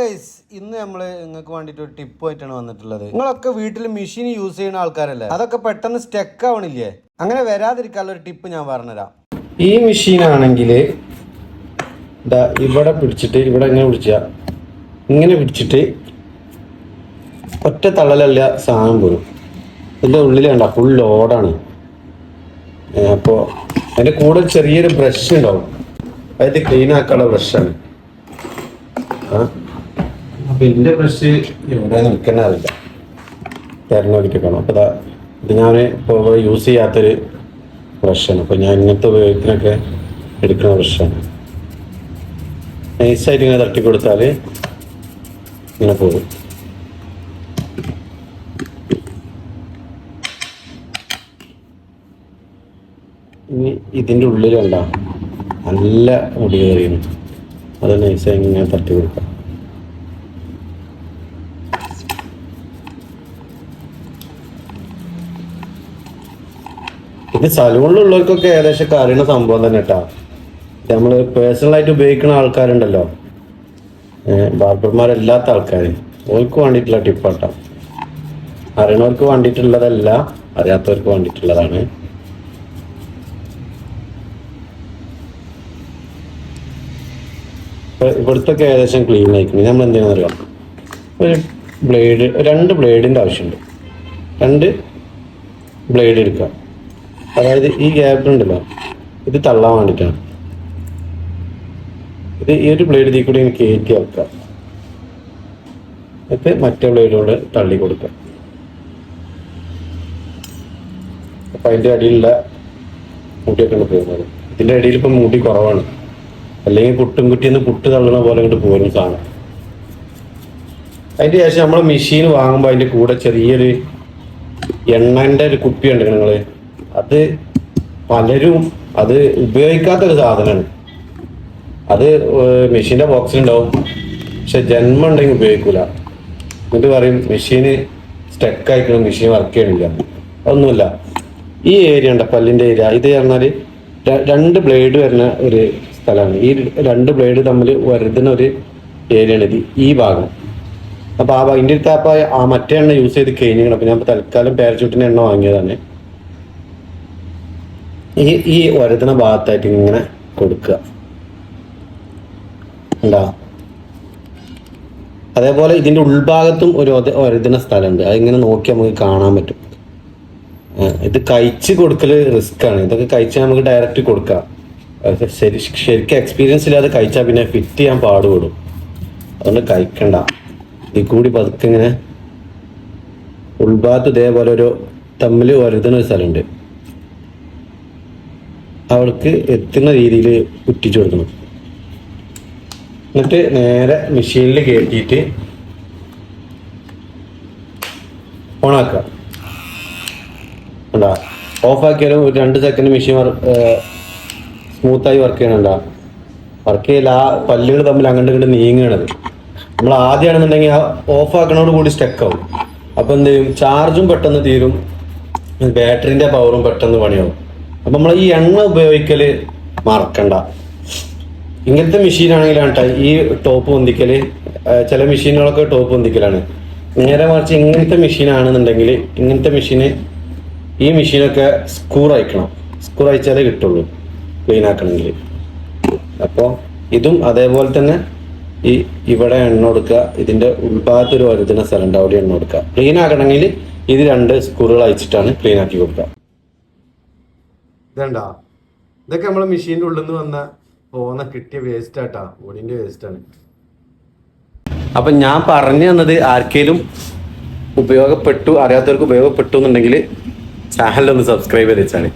Guys ഇന്ന് നമ്മൾ നിങ്ങൾക്ക് വേണ്ടിയിട്ട് ഒരു ടിപ്പ് ആയിട്ടാണ് വന്നിട്ടുള്ളത്. നിങ്ങളൊക്കെ വീട്ടിൽ മെഷീൻ യൂസ് ചെയ്യുന്ന ആൾക്കാരല്ലേ? അതൊക്കെ പെട്ടെന്ന് സ്റ്റെക്ക് ആവണില്ലേ? അങ്ങനെ വരാതിരിക്കാനുള്ള ഒരു ടിപ്പ് ഞാൻ പറഞ്ഞുതരാം. ഈ മെഷീൻ ആണെങ്കിൽ ഇതാ ഇവിടെ പിടിച്ചിട്ട് ഇവിടെ ഇങ്ങനെ പിടിച്ച. ഇങ്ങനെ പിടിച്ചിട്ട് ഒറ്റ തള്ളലല്ല സാധനം പോരും. ഇതിന്റെ ഉള്ളിലുണ്ട ഫുൾ ലോഡാണ് അപ്പോൾ അതിന്റെ കൂടെ ചെറിയൊരു ബ്രഷ് ഉണ്ടാവും. അതിൽ ക്ലീൻ ആക്കാനുള്ള ബ്രഷാണ് ആ ഇതിന്റെ ബ്രഷ് ഇവിടെ നിൽക്കുന്ന അറിയില്ല അപ്പോൾ ഇതാ ഇത് ഞാൻ ഇപ്പോൾ യൂസ് ചെയ്യാത്തൊരു ബ്രഷാണ് അപ്പോൾ ഞാൻ ഇങ്ങനത്തെ ഉപയോഗത്തിനൊക്കെ എടുക്കുന്ന ബ്രഷാണ് നൈസായിട്ട് ഇങ്ങനെ തട്ടി കൊടുത്താൽ ഇങ്ങനെ പോകും. ഇനി ഇതിന്റെ ഉള്ളിലുണ്ടോ നല്ല മുടി കയറിയുന്നു അത് നൈസായി ഇങ്ങനെ തട്ടി കൊടുക്കാം. ഇത് സലൂണിലുള്ളവർക്കൊക്കെ ഏകദേശം അറിയുന്ന സംഭവം തന്നെ കേട്ടാ നമ്മൾ പേഴ്സണലായിട്ട് ഉപയോഗിക്കുന്ന ആൾക്കാരുണ്ടല്ലോ. ബാർബർമാരല്ലാത്ത ആൾക്കാർ ഓർക്ക് വേണ്ടിയിട്ടുള്ള ടിപ്പാട്ടാ അറിയണവർക്ക് വേണ്ടിയിട്ടുള്ളതല്ല അറിയാത്തവർക്ക് വേണ്ടിയിട്ടുള്ളതാണ്. ഇപ്പൊ ഇവിടുത്തെ ഏകദേശം ക്ലീൻ ആയിക്കണം. നമ്മൾ എന്തിനാണെന്ന് അറിയാം ഒരു ബ്ലേഡ് രണ്ട് ബ്ലേഡിന്റെ ആവശ്യമുണ്ട് രണ്ട് ബ്ലേഡ് എടുക്കുക അതായത് ഈ ഗ്യാപ്പ് ഉണ്ടല്ലോ ഇത് തള്ളാൻ വേണ്ടിയിട്ടാണ് ഇത് ഈ ഒരു ബ്ലേഡ് ഇതിൽ കൂടി കയറ്റി വെക്കുക എന്നിട്ട് മറ്റേ ബ്ലേഡിലൂടെ തള്ളി കൊടുക്കുക അപ്പം അതിന്റെ അടിയിലുള്ള മുടിയൊക്കെയാണ് പോകുന്നത്. ഇതിന്റെ അടിയിൽ ഇപ്പം മുടി കുറവാണ്. അല്ലെങ്കിൽ പുട്ടും കുറ്റിന്ന് പുട്ട് തള്ളുന്ന പോലെ ഇങ്ങോട്ട് പോകുന്ന സാധനം. അതിന്റെ ശേഷം നമ്മളെ മെഷീൻ വാങ്ങുമ്പോൾ അതിന്റെ കൂടെ ചെറിയൊരു എണ്ണന്റെ ഒരു കുപ്പി ഉണ്ട് നിങ്ങൾ? അത് പലരും അത് ഉപയോഗിക്കാത്ത ഒരു സാധനമാണ് അത് മെഷീന്റെ ബോക്സിലുണ്ടാവും. പക്ഷെ ജന്മം ഉണ്ടെങ്കിൽ ഉപയോഗിക്കൂല. എന്നിട്ട് പറയും മെഷീന് സ്റ്റക്ക് മെഷീൻ വർക്ക് ചെയ്യണില്ല. ഒന്നുമില്ല. ഈ ഏരിയ ഉണ്ട്? പല്ലിന്റെ ഏരിയ. ഇത് പറഞ്ഞാൽ രണ്ട് ബ്ലേഡ് വരുന്ന ഒരു സ്ഥലമാണ്. ഈ രണ്ട് ബ്ലേഡ് തമ്മിൽ വരുന്ന ഒരു ഏരിയ ആണ് ഇത് ഈ ഭാഗം. അപ്പോൾ ആ ഇതിന്റെ അടുത്ത് അപ്പോൾ ആ മറ്റേ എണ്ണ യൂസ് ചെയ്ത് കഴിഞ്ഞിരിക്കണം. അപ്പോൾ ഞാൻ തൽക്കാലം പാരച്ചൂട്ടിന്റെ എണ്ണ വാങ്ങിയതാണ്. ഈ ഈ വരുന്ന ഭാഗത്തായിട്ട് ഇങ്ങനെ കൊടുക്കുക. ഉണ്ടാ അതേപോലെ ഇതിന്റെ ഉൾഭാഗത്തും ഒരു ഒരതുന്ന സ്ഥലമുണ്ട്. അതിങ്ങനെ നോക്കി നമുക്ക് കാണാൻ പറ്റും. ഇത് കഴിച്ച് കൊടുക്കൽ റിസ്ക് ആണ്. ഇതൊക്കെ കഴിച്ചാൽ നമുക്ക് ഡയറക്റ്റ് കൊടുക്കാം. ശരി ശരിക്കും എക്സ്പീരിയൻസ് ഇല്ലാതെ കഴിച്ചാൽ പിന്നെ ഫിറ്റ് ചെയ്യാൻ പാടുപെടും. അതുകൊണ്ട് കഴിക്കണ്ട. ഈ കൂടി പതുക്കെ ഇങ്ങനെ ഉൾഭാഗത്ത് ഇതേപോലെ ഒരു തമ്മിൽ വരുതുന്ന ഒരു സ്ഥലമുണ്ട്. അവൾക്ക് എത്തുന്ന രീതിയിൽ കുറ്റിച്ചു കൊടുക്കണം. എന്നിട്ട് നേരെ മെഷീനിൽ കയറ്റിയിട്ട് ഓണാക്കുക ഉണ്ടാ ഓഫാക്കിയാലും ഒരു രണ്ട് സെക്കൻഡ് മെഷീൻ സ്മൂത്തായി വർക്ക് ചെയ്യണുണ്ടാ വർക്ക് ചെയ്യില്ല ആ പല്ലുകൾ തമ്മിൽ അങ്ങോട്ട് ഇങ്ങോട്ട് നീങ്ങണത്. നമ്മൾ ആദ്യമാണെന്നുണ്ടെങ്കിൽ ആ ഓഫ് ആക്കണോട് കൂടി സ്റ്റക്ക് ആവും. അപ്പൊ എന്ത് ചെയ്യും? ചാർജും പെട്ടെന്ന് തീരും. ബാറ്ററിന്റെ പവറും പെട്ടെന്ന് പണിയാവും. അപ്പൊ നമ്മൾ ഈ എണ്ണ ഉപയോഗിക്കൽ മറക്കണ്ട. ഇങ്ങനത്തെ മെഷീൻ ആണെങ്കിലാണ് ട്ടോ ഈ ടോപ്പ് പൊന്തിക്കൽ ചില മെഷീനുകളൊക്കെ ടോപ്പ് പൊന്തിക്കലാണ്. നേരെ മറിച്ച് ഇങ്ങനത്തെ മെഷീൻ ആണെന്നുണ്ടെങ്കിൽ ഇങ്ങനത്തെ മെഷീന് ഈ മെഷീനൊക്കെ സ്ക്രൂ അയക്കണം. സ്ക്രൂ അയച്ചാലേ കിട്ടുള്ളൂ ക്ലീൻ ആക്കണമെങ്കിൽ അപ്പോൾ ഇതും അതേപോലെ തന്നെ ഈ ഇവിടെ എണ്ണ കൊടുക്കുക ഇതിന്റെ ഉൾഭാഗത്തൊരു ഒരു സ്ഥലം സ്ഥലമുണ്ട് അവിടെ എണ്ണ കൊടുക്കുക ക്ലീൻ ആക്കണമെങ്കിൽ ഇത് രണ്ട് സ്കൂറുകൾ അയച്ചിട്ടാണ് ക്ലീൻ ആക്കി കൊടുക്കുക ഇതണ്ടാ? ഇതൊക്കെ നമ്മളെ മെഷീന്റെ ഉള്ളിൽ നിന്ന് വന്ന പോന്ന കിട്ടിയ വേസ്റ്റ് ആട്ടാ. ഓടിന്റെ വേസ്റ്റ് ആണ്. അപ്പൊ ഞാൻ പറഞ്ഞു തന്നത് ആർക്കേലും ഉപയോഗപ്പെട്ടു അറിയാത്തവർക്ക് ഉപയോഗപ്പെട്ടു എന്നുണ്ടെങ്കിൽ ചാനലൊന്ന് സബ്സ്ക്രൈബ് ചെയ്ത് വെച്ചാണ്